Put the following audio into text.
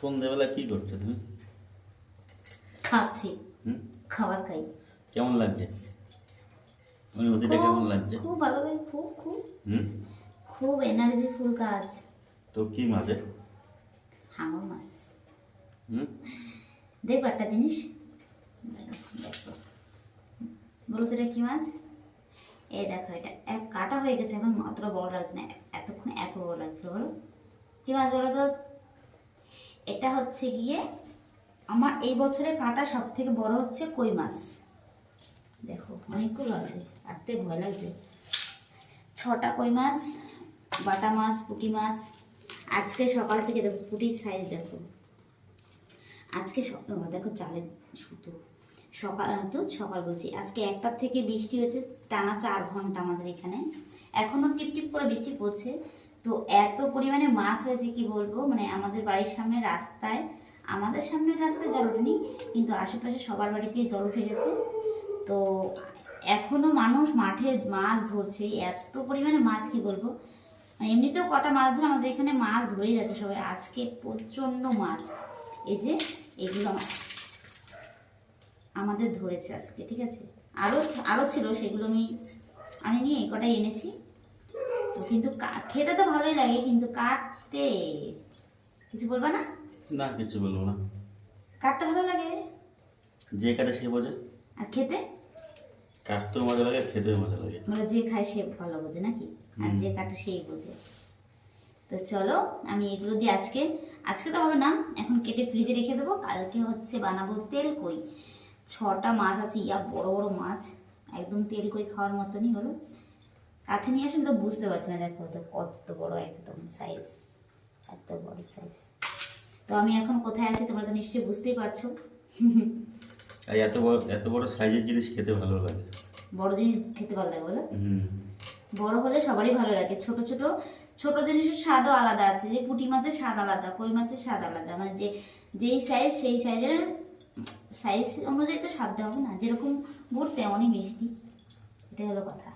সন্ধ্যেবেলা কি করছ তুমি? খাচ্ছি। খাবার খাই। কেমন লাগছে? অনুভূতিটা কেমন লাগছে? খুব ভালো লাগে খুব খুব। হুম? খুব এনার্জিফুল কাজ। তো কি মাঝে হাঙর মাছ। হুম? দেখো একটা জিনিস। বলো তো এটা কি মাছ? এই দেখো এটা এক কাটা হয়ে গেছে এখন অতটা বড় লাগছে না এতক্ষণ এত বড় লাগছিল বলো। কি মাছ বলো তো? এটা হচ্ছে গিয়ে আমার এই বছরে কাটা সব থেকে বড় হচ্ছে কই মাছ। দেখো, অনেকগুলো আছে আটতে ভয় লাগছে। ছটা কই মাছ, বাটা মাছ, পুটি মাছ। আজকে সকাল থেকে দেখো, পুঁটির সাইজ দেখো। আজকে দেখো চালের সুতো। সকাল তো সকাল বলছি, আজকে একটার থেকে বৃষ্টি হয়েছে, টানা চার ঘণ্টা আমাদের এখানে। এখনও টিপ টিপ করে বৃষ্টি পড়ছে। তো এত পরিমাণে মাছ হয়েছে, কি বলব? মানে আমাদের বাড়ির সামনে রাস্তায়, আমাদের সামনের রাস্তায় জল ওঠেনি, কিন্তু আশেপাশে সবার বাড়িতেই জল উঠে গেছে। তো এখনও মানুষ মাঠে মাছ ধরছে, এত পরিমাণে মাছ, কি বলব? মানে এমনিতেও কটা মাছ ধরে আমাদের এখানে মাছ ধরেই যাচ্ছে সবাই। আজকে প্রচণ্ড মাছ। এই যে এগুলো আমাদের ধরেছে আজকে, ঠিক আছে? আরও আরও ছিল, সেগুলো আমি আনিনি, এই কটাই এনেছি। কিন্তু খেতে তো ভালোই লাগে কিন্তু কাটতে কিছু বলবা না? না কিছু বলব না। কাটতে ভালো লাগে? যে কাটে সে বোঝে। আর খেতে? কাটতেও মজা লাগে খেতেও মজা লাগে। মানে যে খায় সে ভালো বোঝে নাকি? আর যে কাটে সেই বোঝে। তো চলো আমি এগুলো দিয়ে আজকে আজকে তো হবে না এখন কেটে ফ্রিজে রেখে দেবো। কালকে হচ্ছে বানাবো তেল কই। ছটা মাছ আছে ইয়া বড় বড় মাছ। একদম তেল কই খাওয়ার মতনই হলো। কাছে নিয়ে আসেন তো বুঝতে পারছি না দেখো তো কত বড় একদম সাইজ এত বড় সাইজ তো আমি এখন কোথায় আছি তোমরা তো নিশ্চয়ই বুঝতেই পারছ। আর এত বড় এত বড় সাইজের জিনিস খেতে ভালো লাগে। বড় জিনিস খেতে ভালো লাগে বলো? হুম। বড় হলে সবারই ভালো লাগে। ছোট ছোট ছোট জিনিসের স্বাদও আলাদা আছে। যে পুঁটি মাছের স্বাদ আলাদা কই মাছের স্বাদ আলাদা। মানে যে যেই সাইজ সেই সাইজের সাইজ অনুযায়ী তো স্বাদটা হবে না। যেরকম গুড় তেমনই মিষ্টি। এটাই হলো কথা।